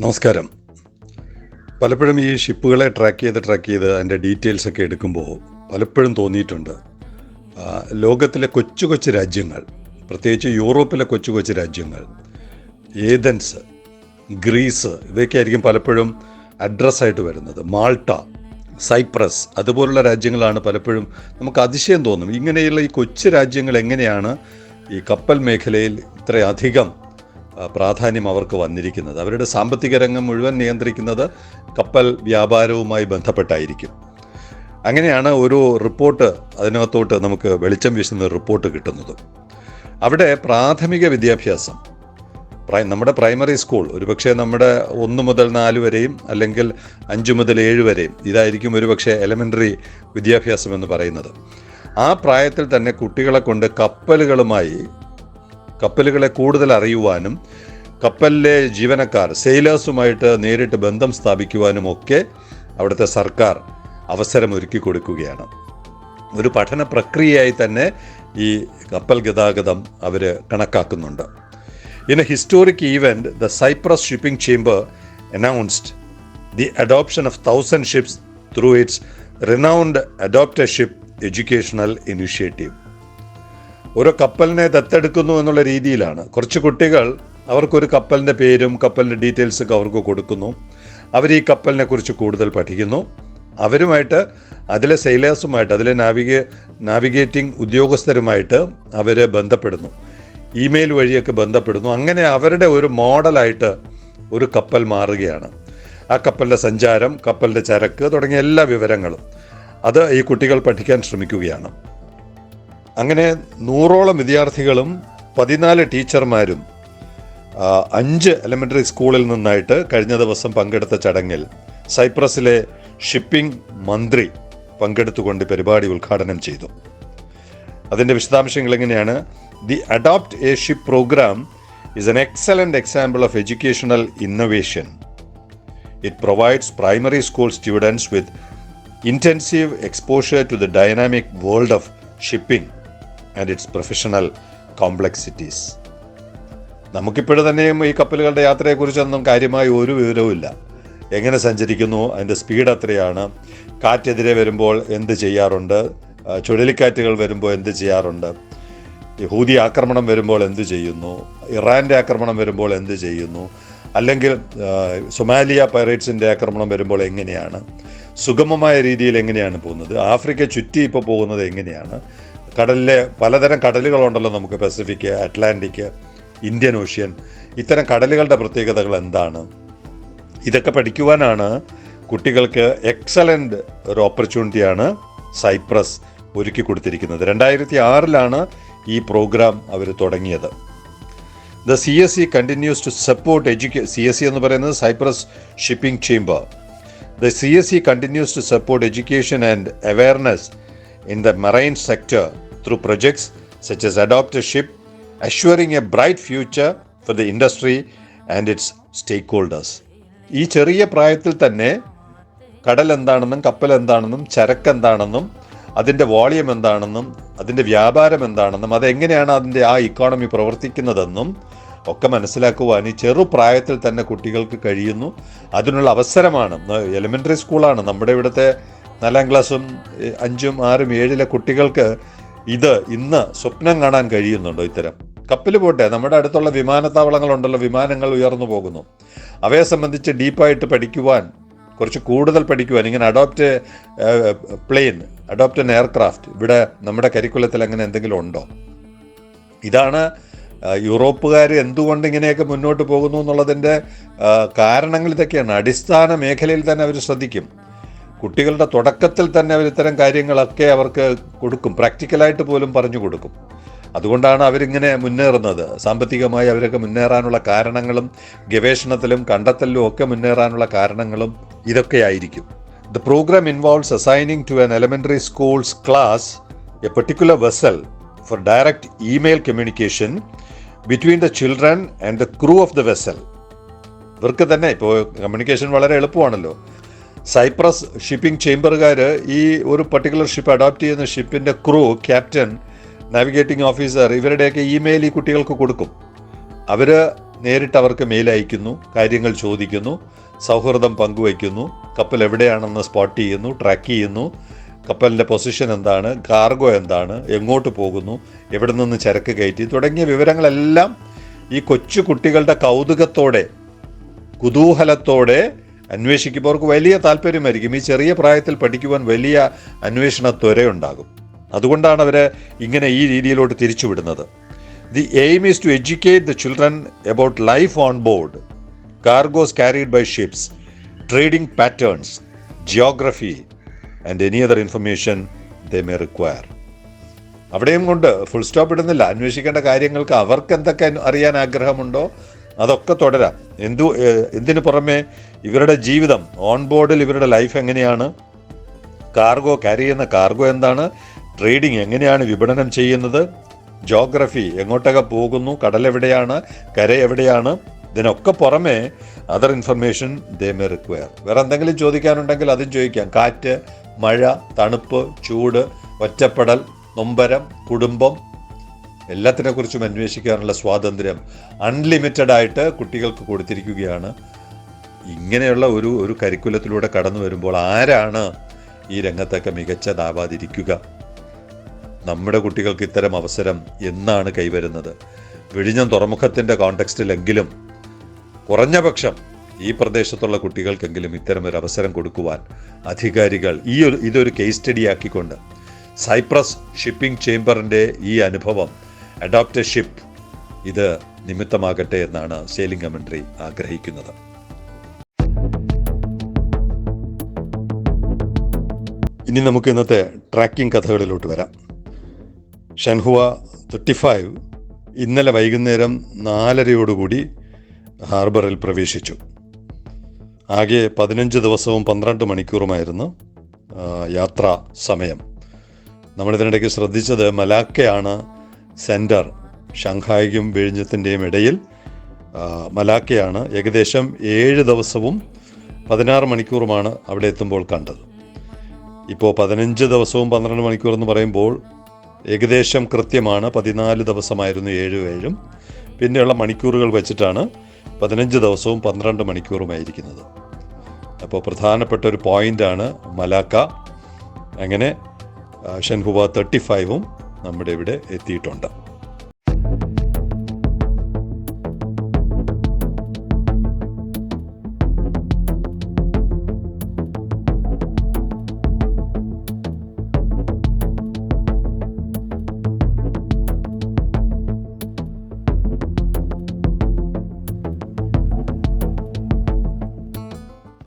നമസ്കാരം. പലപ്പോഴും ഈ ഷിപ്പുകളെ ട്രാക്ക് ചെയ്ത് ട്രാക്ക് ചെയ്ത് അതിന്റെ ഡീറ്റെയിൽസ് ഒക്കെ എടുക്കുമ്പോൾ പലപ്പോഴും തോന്നിയിട്ടുണ്ട്. ലോകത്തിലെ കൊച്ചു കൊച്ചു രാജ്യങ്ങൾ പ്രത്യേകിച്ച് യൂറോപ്പിലെ കൊച്ചു കൊച്ചു രാജ്യങ്ങൾ ഏതൻസ് ഗ്രീസ് ഇവയൊക്കെ ആയിരിക്കും പലപ്പോഴും അഡ്രസ്സായിട്ട് വരുന്നത്. മാൾട്ട സൈപ്രസ് അതുപോലുള്ള രാജ്യങ്ങളാണ് പലപ്പോഴും നമുക്ക് അതിശയം തോന്നും. ഇങ്ങനെയുള്ള ഈ കൊച്ചു രാജ്യങ്ങൾ എങ്ങനെയാണ് ഈ കപ്പൽ മേഖലയിൽ ഇത്രയധികം പ്രാധാന്യം അവർക്ക് വന്നിരിക്കുന്നത്. അവരുടെ സാമ്പത്തിക രംഗം മുഴുവൻ നിയന്ത്രിക്കുന്നത് കപ്പൽ വ്യാപാരവുമായി ബന്ധപ്പെട്ടായിരിക്കും. അങ്ങനെയാണ് ഒരു റിപ്പോർട്ട് അതിനകത്തോട്ട് നമുക്ക് വെളിച്ചം വീശുന്ന റിപ്പോർട്ട് കിട്ടുന്നത്. അവിടെ പ്രാഥമിക വിദ്യാഭ്യാസം നമ്മുടെ പ്രൈമറി സ്കൂൾ ഒരുപക്ഷെ നമ്മുടെ ഒന്ന് മുതൽ നാല് വരെയും അല്ലെങ്കിൽ അഞ്ച് മുതൽ ഏഴ് വരെയും ഇതായിരിക്കും ഒരുപക്ഷെ എലമെന്ററി വിദ്യാഭ്യാസം എന്ന് പറയുന്നത്. ആ പ്രായത്തിൽ തന്നെ കുട്ടികളെ കൊണ്ട് കപ്പലുകളുമായി കപ്പലുകളെ കൂടുതൽ അറിയുവാനും കപ്പലിലെ ജീവനക്കാർ സെയിലേഴ്സുമായിട്ട് നേരിട്ട് ബന്ധം സ്ഥാപിക്കുവാനും ഒക്കെ അവിടുത്തെ സർക്കാർ അവസരം ഒരുക്കി കൊടുക്കുകയാണ്. ഒരു പഠന പ്രക്രിയയായി തന്നെ ഈ കപ്പൽ ഗതാഗതം അവർ കണക്കാക്കുന്നുണ്ട്. In a historic event the Cyprus shipping chamber announced the adoption of thousand ships through its renowned adopt a ship educational initiative ഓരോ കപ്പലിനെ ദത്തെടുക്കുന്നു എന്നുള്ള രീതിയിലാണ്. കുറച്ച് കുട്ടികൾ അവർക്കൊരു കപ്പലിന്റെ പേരും കപ്പലിന്റെ ഡീറ്റെയിൽസൊക്കെ അവർക്ക് കൊടുക്കുന്നു. അവർ ഈ കപ്പലിനെ കുറിച്ച് കൂടുതൽ പഠിക്കുന്നു. അവരുമായിട്ട് അതിലെ സെയിലേഴ്സുമായിട്ട് അതിലെ നാവിഗേ നാവിഗേറ്റിംഗ് ഉദ്യോഗസ്ഥരുമായിട്ട് അവർ ബന്ധപ്പെടുന്നു. ഇമെയിൽ വഴിയൊക്കെ ബന്ധപ്പെടുന്നു. അങ്ങനെ അവരുടെ ഒരു മോഡലായിട്ട് ഒരു കപ്പൽ മാറുകയാണ്. ആ കപ്പലിന്റെ സഞ്ചാരം കപ്പലിന്റെ ചരക്ക് തുടങ്ങിയ എല്ലാ വിവരങ്ങളും അത് ഈ കുട്ടികൾ പഠിക്കാൻ ശ്രമിക്കുകയാണ്. അങ്ങനെ നൂറോളം വിദ്യാർത്ഥികളും പതിനാല് ടീച്ചർമാരും അഞ്ച് എലിമെന്ററി സ്കൂളിൽ നിന്നായിട്ട് കഴിഞ്ഞ ദിവസം പങ്കെടുത്ത ചടങ്ങിൽ സൈപ്രസിലെ ഷിപ്പിംഗ് മന്ത്രി പങ്കെടുത്തുകൊണ്ട് പരിപാടി ഉദ്ഘാടനം ചെയ്തു. അതിന്റെ വിശദാംശങ്ങൾ എങ്ങനെയാണ്? The adopt a ship programme is an excellent example of educational innovation. It provides primary school students with intensive exposure to the dynamic world of shipping. And its professional complexities നമുക്കിപ്പോഴും തന്നെയും ഈ കപ്പലുകളുടെ യാത്രയെക്കുറിച്ചൊന്നും കാര്യമായി ഒരു വിവരവുമില്ല എങ്ങനെ സഞ്ചരിക്കുന്നു അതിന്റെ സ്പീഡ് എത്രയാണ് കാറ്റെതിരെ വരുമ്പോൾ എന്ത് ചെയ്യാറുണ്ട് ചുഴലിക്കാറ്റുകൾ വരുമ്പോൾ എന്ത് ചെയ്യാറുണ്ട് ഹൂതി ആക്രമണം വരുമ്പോൾ എന്ത് ചെയ്യുന്നു ഇറാന്റെ ആക്രമണം വരുമ്പോൾ എന്ത് ചെയ്യുന്നു അല്ലെങ്കിൽ സൊമാലിയ പൈറേറ്റ്സിന്റെ ആക്രമണം വരുമ്പോൾ എങ്ങനെയാണ് സുഗമമായ രീതിയിൽ എങ്ങനെയാണ് പോകുന്നത് ആഫ്രിക്ക ചുറ്റി ഇപ്പോൾ പോകുന്നത് എങ്ങനെയാണ് കടലിലെ പലതരം കടലുകളുണ്ടല്ലോ നമുക്ക് പസഫിക് അറ്റ്ലാന്റിക് ഇന്ത്യൻ ഓഷ്യൻ ഇത്തരം കടലുകളുടെ പ്രത്യേകതകൾ എന്താണ്? ഇതൊക്കെ പഠിക്കുവാനാണ് കുട്ടികൾക്ക് എക്സലന്റ് ഒരു ഓപ്പർച്യൂണിറ്റിയാണ് സൈപ്രസ് ഒരുക്കി കൊടുത്തിരിക്കുന്നത്. രണ്ടായിരത്തി ആറിലാണ് ഈ പ്രോഗ്രാം അവർ തുടങ്ങിയത്. The C S C continues to support education C S C എന്ന് പറയുന്നത് Cyprus shipping chamber the C S C continues to support education and awareness in the marine sector through projects such as adopt assuring a bright future for the industry and its stakeholders ഈ ചെറിയ പ്രായത്തിൽ തന്നെ കടൽ എന്താണെന്നും കപ്പൽ എന്താണെന്നും ചരക്ക് എന്താണെന്നും അതിന്റെ വോളിയം എന്താണെന്നും അതിന്റെ വ്യാപാരം എന്താണെന്നും അതെങ്ങനെയാണ് അതിന്റെ ആ ഇക്കോണമി പ്രവർത്തിക്കുന്നതെന്നും ഒക്കെ മനസ്സിലാക്കുവാൻ ഈ ചെറുപ്രായത്തിൽ തന്നെ കുട്ടികൾക്ക് കഴിയുന്നു. അതിനുള്ള അവസരമാണ്. എലിമെന്ററി സ്കൂളാണ് നമ്മുടെ ഇവിടുത്തെ നാലാം ക്ലാസ്സും അഞ്ചും ആറും ഏഴിലെ കുട്ടികൾക്ക് ഇത് ഇന്ന് സ്വപ്നം കാണാൻ കഴിയുന്നുണ്ടോ ഇത്തരം? കപ്പൽ പോട്ടെ നമ്മുടെ അടുത്തുള്ള വിമാനത്താവളങ്ങളുണ്ടല്ലോ വിമാനങ്ങൾ ഉയർന്നു പോകുന്നു. അവയെ സംബന്ധിച്ച് ഡീപ്പായിട്ട് പഠിക്കുവാൻ കുറച്ച് കൂടുതൽ പഠിക്കുവാൻ ഇങ്ങനെ adopt plane adopt an aircraft ഇവിടെ നമ്മുടെ കരിക്കുലത്തിൽ അങ്ങനെ എന്തെങ്കിലും ഉണ്ടോ? ഇതാണ് യൂറോപ്പുകാർ എന്തുകൊണ്ട് ഇങ്ങനെയൊക്കെ മുന്നോട്ട് പോകുന്നു എന്നുള്ളതിന്റെ കാരണങ്ങൾ ഇതൊക്കെയാണ്. അടിസ്ഥാന മേഖലയിൽ തന്നെ അവർ ശ്രദ്ധിക്കും. കുട്ടികളുടെ തുടക്കത്തിൽ തന്നെ അവർ ഇത്തരം കാര്യങ്ങളൊക്കെ അവർക്ക് കൊടുക്കും. പ്രാക്ടിക്കലായിട്ട് പോലും പറഞ്ഞു കൊടുക്കും. അതുകൊണ്ടാണ് അവരിങ്ങനെ മുന്നേറുന്നത്. സാമ്പത്തികമായി അവരൊക്കെ മുന്നേറാനുള്ള കാരണങ്ങളും ഗവേഷണത്തിലും കണ്ടെത്തലിലും ഒക്കെ മുന്നേറാനുള്ള കാരണങ്ങളും ഇതൊക്കെയായിരിക്കും the programme involves assigning to an elementary schools class a particular vessel for direct email communication between the children and the crew of the vessel ഇവർക്ക് തന്നെ ഇപ്പോൾ കമ്മ്യൂണിക്കേഷൻ വളരെ എളുപ്പമാണല്ലോ. സൈപ്രസ് ഷിപ്പിംഗ് ചേംബറുകാർ ഈ ഒരു പർട്ടിക്കുലർ ഷിപ്പ് അഡോപ്റ്റ് ചെയ്യുന്ന ഷിപ്പിന്റെ crew captain navigating officer ഇവരുടെയൊക്കെ email ഈ കുട്ടികൾക്ക് കൊടുക്കും. അവർ നേരിട്ട് അവർക്ക് മെയിൽ അയക്കുന്നു കാര്യങ്ങൾ ചോദിക്കുന്നു സൗഹൃദം പങ്കുവയ്ക്കുന്നു കപ്പൽ എവിടെയാണെന്ന് സ്പോട്ട് ചെയ്യുന്നു ട്രാക്ക് ചെയ്യുന്നു കപ്പലിന്റെ പൊസിഷൻ എന്താണ് കാർഗോ എന്താണ് എങ്ങോട്ട് പോകുന്നു എവിടെ നിന്ന് ചരക്ക് കയറ്റി തുടങ്ങിയ വിവരങ്ങളെല്ലാം ഈ കൊച്ചു കുട്ടികളുടെ കൗതുകത്തോടെ കുതൂഹലത്തോടെ അന്വേഷിക്കുമ്പോൾ അവർക്ക് വലിയ താല്പര്യമായിരിക്കും. ഈ ചെറിയ പ്രായത്തിൽ പഠിക്കുവാൻ വലിയ അന്വേഷണ ത്വരയുണ്ടാകും. അതുകൊണ്ടാണ് അവരെ ഇങ്ങനെ ഈ രീതിയിലോട്ട് തിരിച്ചുവിടുന്നത്. The aim is to educate the children about life on board cargoes carried by ships trading patterns geography and any other information they may require അവിടെയും കൊണ്ട് ഫുൾ സ്റ്റോപ്പ് ഇടുന്നില്ല. അന്വേഷിക്കേണ്ട കാര്യങ്ങൾക്ക് അവർക്ക് എന്തൊക്കെ അറിയാൻ ആഗ്രഹമുണ്ടോ അതൊക്കെ തുടരാം. എന്തു എന്തിനു പുറമെ ഇവരുടെ ജീവിതം ഓൺ ബോർഡിൽ ഇവരുടെ ലൈഫ് എങ്ങനെയാണ്? കാർഗോ ക്യാരി ചെയ്യുന്ന കാർഗോ എന്താണ്? ട്രേഡിംഗ് എങ്ങനെയാണ് വിപണനം ചെയ്യുന്നത്? ജോഗ്രഫി എങ്ങോട്ടൊക്കെ പോകുന്നു? കടൽ എവിടെയാണ്? കര എവിടെയാണ്? ഇതിനൊക്കെ പുറമെ other information they may require വേറെ എന്തെങ്കിലും ചോദിക്കാനുണ്ടെങ്കിൽ അതും ചോദിക്കാം. കാറ്റ് മഴ തണുപ്പ് ചൂട് ഒറ്റപ്പെടൽ നൊമ്പരം കുടുംബം എല്ലാത്തിനെ കുറിച്ചും അന്വേഷിക്കാനുള്ള സ്വാതന്ത്ര്യം അൺലിമിറ്റഡ് ആയിട്ട് കുട്ടികൾക്ക് കൊടുത്തിരിക്കുകയാണ്. ഇങ്ങനെയുള്ള ഒരു ഒരു കരിക്കുലത്തിലൂടെ കടന്നു വരുമ്പോൾ ആരാണ് ഈ രംഗത്തൊക്കെ മികച്ചതാവാതിരിക്കുക? നമ്മുടെ കുട്ടികൾക്ക് ഇത്തരം അവസരം എന്നാണ് കൈവരുന്നത്? വിഴിഞ്ഞം തുറമുഖത്തിന്റെ കോണ്ടെക്സ്റ്റിലെങ്കിലും കുറഞ്ഞ പക്ഷം ഈ പ്രദേശത്തുള്ള കുട്ടികൾക്കെങ്കിലും ഇത്തരം ഒരു അവസരം കൊടുക്കുവാൻ അധികാരികൾ ഈ ഒരു ഇതൊരു കേസ് സ്റ്റഡി ആക്കിക്കൊണ്ട് സൈപ്രസ് ഷിപ്പിംഗ് ചേംബറിന്റെ ഈ അനുഭവം അഡോപ്റ്റ് ഷിപ്പ് ഇത് നിമിത്തമാകട്ടെ എന്നാണ് സെയിലിംഗ് കമൻട്രി ആഗ്രഹിക്കുന്നത്. ഇനി നമുക്ക് ഇന്നത്തെ ട്രാക്കിംഗ് കഥകളിലോട്ട് വരാം. ഷൻഹുവ തേർട്ടി ഫൈവ് ഇന്നലെ വൈകുന്നേരം നാലരയോടുകൂടി ഹാർബറിൽ പ്രവേശിച്ചു. ആകെ പതിനഞ്ച് ദിവസവും പന്ത്രണ്ട് മണിക്കൂറുമായിരുന്നു യാത്രാ സമയം. നമ്മളിതിനിടയ്ക്ക് ശ്രദ്ധിച്ചത് മലാക്കയാണ് സെന്റർ ഷാങ്ഹായിക്കും വിഴിഞ്ഞത്തിന്റെയും ഇടയിൽ മലാക്കയാണ് ഏകദേശം ഏഴ് ദിവസവും പതിനാറ് മണിക്കൂറുമാണ് അവിടെ എത്തുമ്പോൾ കണ്ടത്. ഇപ്പോൾ പതിനഞ്ച് ദിവസവും പന്ത്രണ്ട് മണിക്കൂർ എന്ന് പറയുമ്പോൾ ഏകദേശം കൃത്യമാണ്. പതിനാല് ദിവസമായിരുന്നു ഏഴ് ഏഴും പിന്നെയുള്ള മണിക്കൂറുകൾ വെച്ചിട്ടാണ് പതിനഞ്ച് ദിവസവും പന്ത്രണ്ട് മണിക്കൂറുമായിരിക്കുന്നത്. അപ്പോൾ പ്രധാനപ്പെട്ട ഒരു പോയിന്റാണ് മലാക്ക. അങ്ങനെ ഷെൻഹുബ തേർട്ടി ഫൈവും നമ്മുടെ ഇവിടെ എത്തിയിട്ടുണ്ട്.